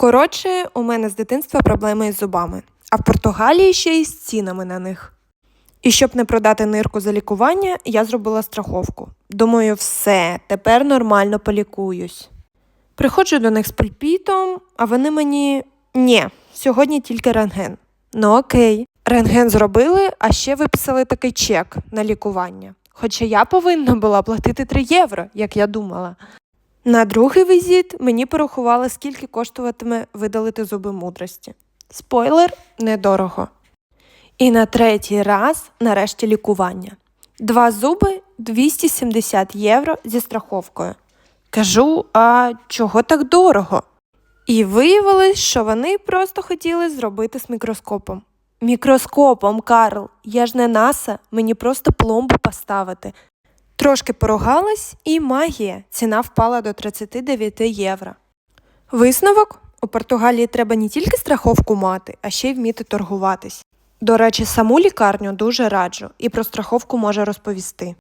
Коротше, у мене з дитинства проблеми із зубами, а в Португалії ще й з цінами на них. І щоб не продати нирку за лікування, я зробила страховку. Думаю, все, тепер нормально полікуюсь. Приходжу до них з пульпітом, а вони мені ні, сьогодні тільки рентген. Ну окей. Рентген зробили, а ще виписали такий чек на лікування. Хоча я повинна була платити 3 євро, як я думала. На другий візит мені порахували, скільки коштуватиме видалити зуби мудрості. Спойлер недорого. І на третій раз нарешті лікування. Два зуби 270 євро зі страховкою. Кажу, а чого так дорого? І виявилось, що вони просто хотіли зробити з мікроскопом. Мікроскопом, Карл, я ж не наса, мені просто пломбу поставити. Трошки поругалась, і магія. Ціна впала до 39 євро. Висновок: у Португалії треба не тільки страховку мати, а ще й вміти торгуватись. До речі, саму лікарню дуже раджу і про страховку може розповісти.